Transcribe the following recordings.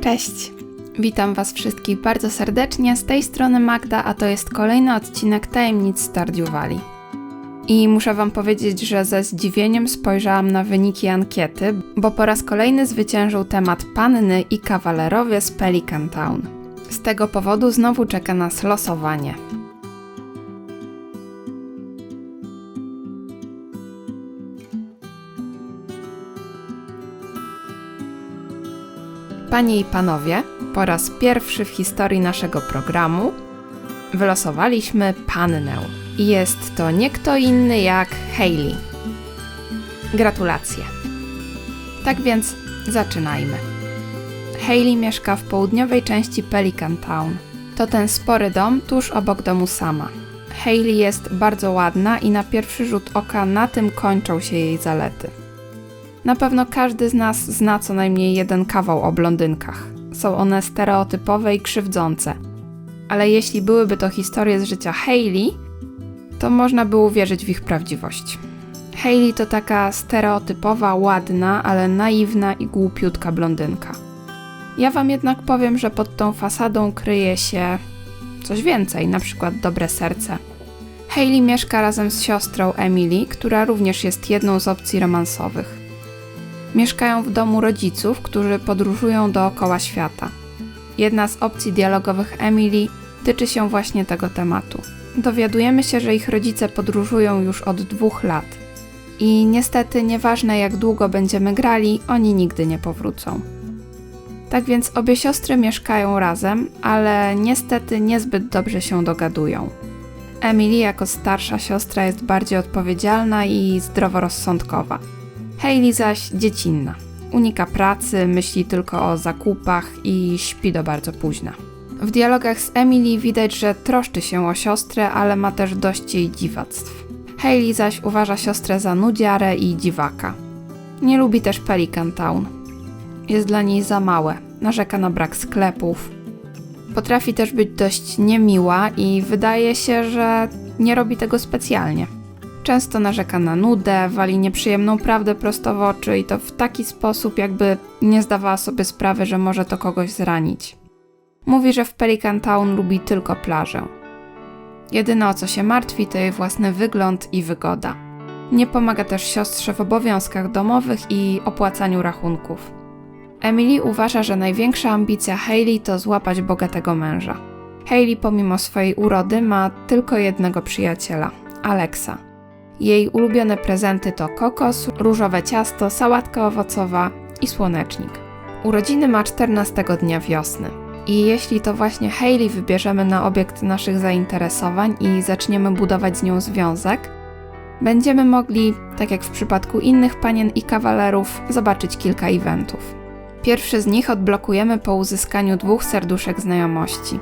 Cześć! Witam Was wszystkich bardzo serdecznie. Z tej strony Magda, a to jest kolejny odcinek Tajemnic Stardew Valley. I muszę Wam powiedzieć, że ze zdziwieniem spojrzałam na wyniki ankiety, bo po raz kolejny zwyciężył temat panny i kawalerowie z Pelican Town. Z tego powodu znowu czeka nas losowanie. Panie i panowie, po raz pierwszy w historii naszego programu wylosowaliśmy pannę. I jest to nie kto inny jak Hayley. Gratulacje. Tak więc zaczynajmy. Hayley mieszka w południowej części Pelican Town. To ten spory dom tuż obok domu sama. Hayley jest bardzo ładna i na pierwszy rzut oka na tym kończą się jej zalety. Na pewno każdy z nas zna co najmniej jeden kawał o blondynkach. Są one stereotypowe i krzywdzące. Ale jeśli byłyby to historie z życia Hayley, to można by uwierzyć w ich prawdziwość. Hayley to taka stereotypowa, ładna, ale naiwna i głupiutka blondynka. Ja wam jednak powiem, że pod tą fasadą kryje się coś więcej, na przykład dobre serce. Hayley mieszka razem z siostrą Emily, która również jest jedną z opcji romansowych. Mieszkają w domu rodziców, którzy podróżują dookoła świata. Jedna z opcji dialogowych Emily tyczy się właśnie tego tematu. Dowiadujemy się, że ich rodzice podróżują już od dwóch lat. I niestety, nieważne jak długo będziemy grali, oni nigdy nie powrócą. Tak więc obie siostry mieszkają razem, ale niestety niezbyt dobrze się dogadują. Emily jako starsza siostra jest bardziej odpowiedzialna i zdroworozsądkowa. Hayley zaś dziecinna. Unika pracy, myśli tylko o zakupach i śpi do bardzo późna. W dialogach z Emily widać, że troszczy się o siostrę, ale ma też dość jej dziwactw. Hayley zaś uważa siostrę za nudziarę i dziwaka. Nie lubi też Pelican Town. Jest dla niej za małe, narzeka na brak sklepów. Potrafi też być dość niemiła i wydaje się, że nie robi tego specjalnie. Często narzeka na nudę, wali nieprzyjemną prawdę prosto w oczy i to w taki sposób, jakby nie zdawała sobie sprawy, że może to kogoś zranić. Mówi, że w Pelican Town lubi tylko plażę. Jedyne o co się martwi to jej własny wygląd i wygoda. Nie pomaga też siostrze w obowiązkach domowych i opłacaniu rachunków. Emily uważa, że największa ambicja Hayley to złapać bogatego męża. Hayley pomimo swojej urody ma tylko jednego przyjaciela, Alexa. Jej ulubione prezenty to kokos, różowe ciasto, sałatka owocowa i słonecznik. Urodziny ma 14 dnia wiosny. I jeśli to właśnie Hayley wybierzemy na obiekt naszych zainteresowań i zaczniemy budować z nią związek, będziemy mogli, tak jak w przypadku innych panien i kawalerów, zobaczyć kilka eventów. Pierwszy z nich odblokujemy po uzyskaniu dwóch serduszek znajomości.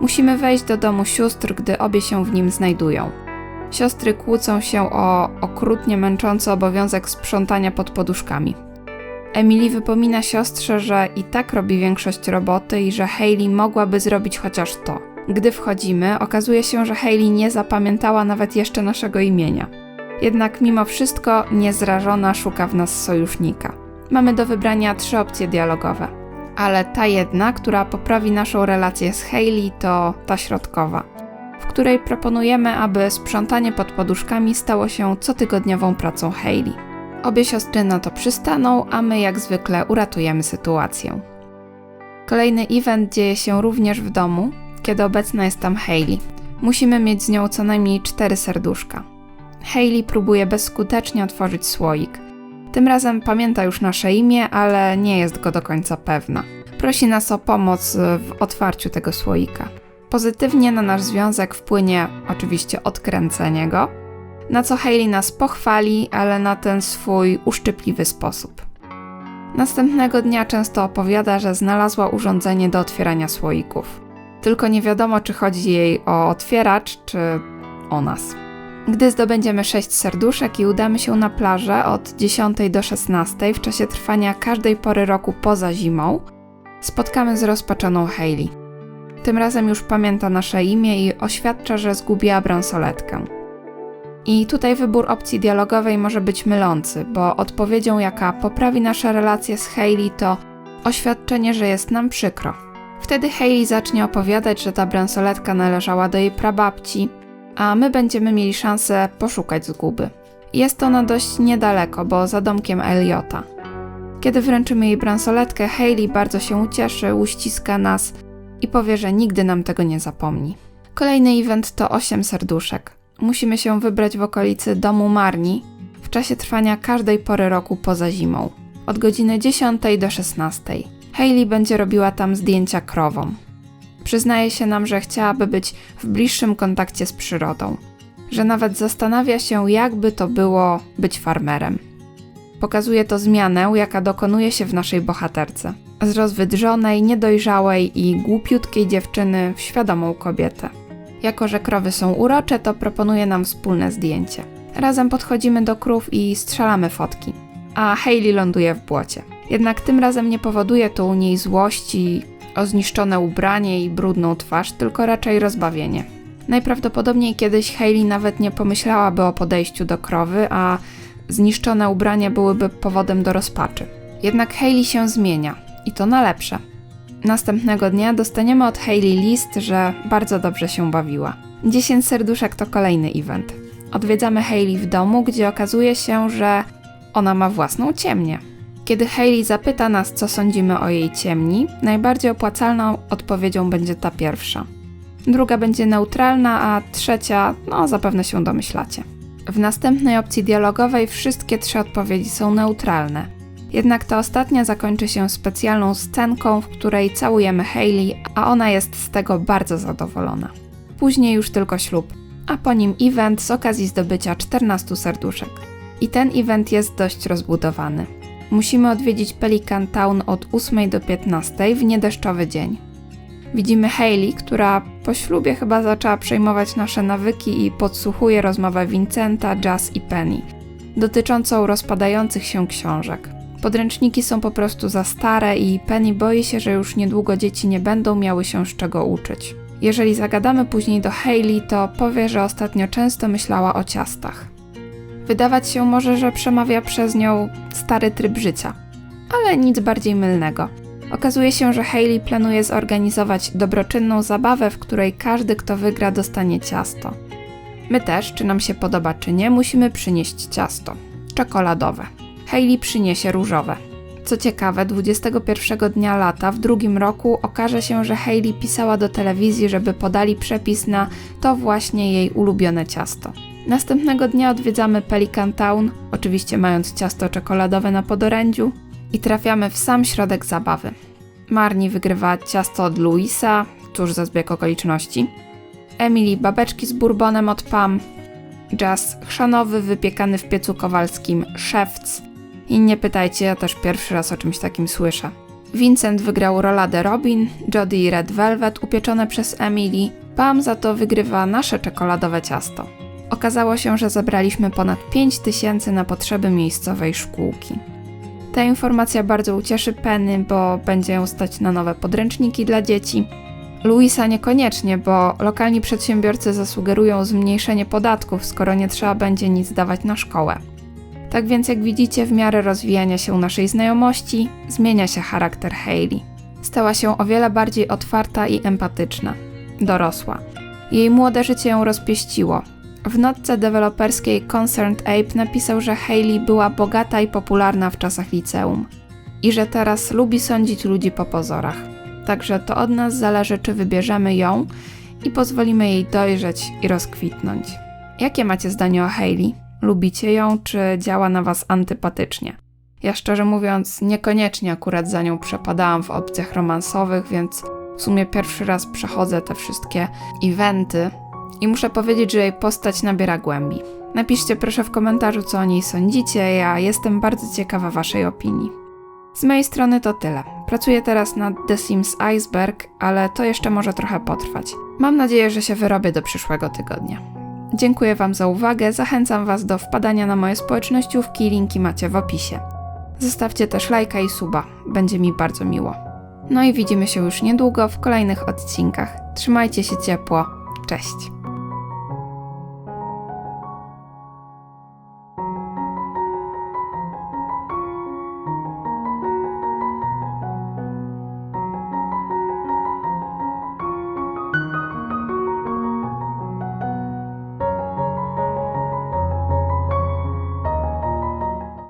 Musimy wejść do domu sióstr, gdy obie się w nim znajdują. Siostry kłócą się o okrutnie męczący obowiązek sprzątania pod poduszkami. Emily wypomina siostrze, że i tak robi większość roboty i że Hayley mogłaby zrobić chociaż to. Gdy wchodzimy, okazuje się, że Hayley nie zapamiętała nawet jeszcze naszego imienia. Jednak mimo wszystko niezrażona szuka w nas sojusznika. Mamy do wybrania trzy opcje dialogowe, ale ta jedna, która poprawi naszą relację z Hayley, to ta środkowa, w której proponujemy, aby sprzątanie pod poduszkami stało się cotygodniową pracą Hayley. Obie siostry na to przystaną, a my jak zwykle uratujemy sytuację. Kolejny event dzieje się również w domu, kiedy obecna jest tam Hayley. Musimy mieć z nią co najmniej cztery serduszka. Hayley próbuje bezskutecznie otworzyć słoik. Tym razem pamięta już nasze imię, ale nie jest go do końca pewna. Prosi nas o pomoc w otwarciu tego słoika. Pozytywnie na nasz związek wpłynie oczywiście odkręcenie go, na co Hayley nas pochwali, ale na ten swój uszczypliwy sposób. Następnego dnia często opowiada, że znalazła urządzenie do otwierania słoików. Tylko nie wiadomo, czy chodzi jej o otwieracz, czy o nas. Gdy zdobędziemy 6 serduszek i udamy się na plażę od 10 do 16 w czasie trwania każdej pory roku poza zimą, spotkamy zrozpaczoną Hayley. Tym razem już pamięta nasze imię i oświadcza, że zgubiła bransoletkę. I tutaj wybór opcji dialogowej może być mylący, bo odpowiedzią, jaka poprawi nasze relacje z Hayley, to Oświadczenie, że jest nam przykro. Wtedy Hayley zacznie opowiadać, że ta bransoletka należała do jej prababci, a my będziemy mieli szansę poszukać zguby. Jest ona dość niedaleko, bo za domkiem Eliota. Kiedy wręczymy jej bransoletkę, Hayley bardzo się ucieszy, uściska nas i powie, że nigdy nam tego nie zapomni. Kolejny event to 8 serduszek. Musimy się wybrać w okolicy domu Marni w czasie trwania każdej pory roku poza zimą, od godziny 10 do 16. Hayley będzie robiła tam zdjęcia krowom. Przyznaje się nam, że chciałaby być w bliższym kontakcie z przyrodą, że nawet zastanawia się, jakby to było być farmerem. Pokazuje to zmianę, jaka dokonuje się w naszej bohaterce. Z rozwydrzonej, niedojrzałej i głupiutkiej dziewczyny w świadomą kobietę. Jako, że krowy są urocze, to proponuje nam wspólne zdjęcie. Razem podchodzimy do krów i strzelamy fotki. A Hayley ląduje w błocie. Jednak tym razem nie powoduje to u niej złości o zniszczone ubranie i brudną twarz, tylko raczej rozbawienie. Najprawdopodobniej kiedyś Hayley nawet nie pomyślałaby o podejściu do krowy, a zniszczone ubrania byłyby powodem do rozpaczy. Jednak Hayley się zmienia i to na lepsze. Następnego dnia dostaniemy od Hayley list, że bardzo dobrze się bawiła. 10 serduszek to kolejny event. Odwiedzamy Hayley w domu, gdzie okazuje się, że ona ma własną ciemnię. Kiedy Hayley zapyta nas, co sądzimy o jej ciemni, najbardziej opłacalną odpowiedzią będzie ta pierwsza. Druga będzie neutralna, a trzecia, no zapewne się domyślacie. W następnej opcji dialogowej wszystkie trzy odpowiedzi są neutralne. Jednak ta ostatnia zakończy się specjalną scenką, w której całujemy Hayley, a ona jest z tego bardzo zadowolona. Później już tylko ślub, a po nim event z okazji zdobycia 14 serduszek. I ten event jest dość rozbudowany. Musimy odwiedzić Pelican Town od 8 do 15 w niedeszczowy dzień. Widzimy Hayley, która po ślubie chyba zaczęła przejmować nasze nawyki i podsłuchuje rozmowę Vincenta, Jazz i Penny dotyczącą rozpadających się książek. Podręczniki są po prostu za stare i Penny boi się, że już niedługo dzieci nie będą miały się z czego uczyć. Jeżeli zagadamy później do Hayley, to powie, że ostatnio często myślała o ciastach. Wydawać się może, że przemawia przez nią stary tryb życia, ale nic bardziej mylnego. Okazuje się, że Hayley planuje zorganizować dobroczynną zabawę, w której każdy, kto wygra, dostanie ciasto. My też, czy nam się podoba, czy nie, musimy przynieść ciasto czekoladowe. Hayley przyniesie różowe. Co ciekawe, 21 dnia lata w drugim roku okaże się, że Hayley pisała do telewizji, żeby podali przepis na to właśnie jej ulubione ciasto. Następnego dnia odwiedzamy Pelican Town, oczywiście mając ciasto czekoladowe na podorędziu, i trafiamy w sam środek zabawy. Marni wygrywa ciasto od Louisa, tuż za zbieg okoliczności. Emily babeczki z bourbonem od Pam. Jazz chrzanowy wypiekany w piecu kowalskim szewc. I nie pytajcie, ja też pierwszy raz o czymś takim słyszę. Vincent wygrał roladę Robin, Jody i Red Velvet upieczone przez Emily. Pam za to wygrywa nasze czekoladowe ciasto. Okazało się, że zebraliśmy ponad 5 tysięcy na potrzeby miejscowej szkółki. Ta informacja bardzo ucieszy Penny, bo będzie ją stać na nowe podręczniki dla dzieci. Luisa niekoniecznie, bo lokalni przedsiębiorcy zasugerują zmniejszenie podatków, skoro nie trzeba będzie nic dawać na szkołę. Tak więc, jak widzicie, w miarę rozwijania się naszej znajomości, zmienia się charakter Hayley. Stała się o wiele bardziej otwarta i empatyczna. Dorosła. Jej młode życie ją rozpieściło, w notce deweloperskiej Concerned Ape napisał, że Hayley była bogata i popularna w czasach liceum i że teraz lubi sądzić ludzi po pozorach. Także to od nas zależy, czy wybierzemy ją i pozwolimy jej dojrzeć i rozkwitnąć. Jakie macie zdanie o Hayley? Lubicie ją, czy działa na was antypatycznie? Ja szczerze mówiąc, niekoniecznie akurat za nią przepadałam w opcjach romansowych, więc w sumie pierwszy raz przechodzę te wszystkie eventy, i muszę powiedzieć, że jej postać nabiera głębi. Napiszcie proszę w komentarzu, co o niej sądzicie, ja jestem bardzo ciekawa Waszej opinii. Z mojej strony to tyle. Pracuję teraz nad The Sims Iceberg, ale to jeszcze może trochę potrwać. Mam nadzieję, że się wyrobię do przyszłego tygodnia. Dziękuję Wam za uwagę, zachęcam Was do wpadania na moje społecznościówki, linki macie w opisie. Zostawcie też lajka i suba, będzie mi bardzo miło. No i widzimy się już niedługo w kolejnych odcinkach. Trzymajcie się ciepło, cześć!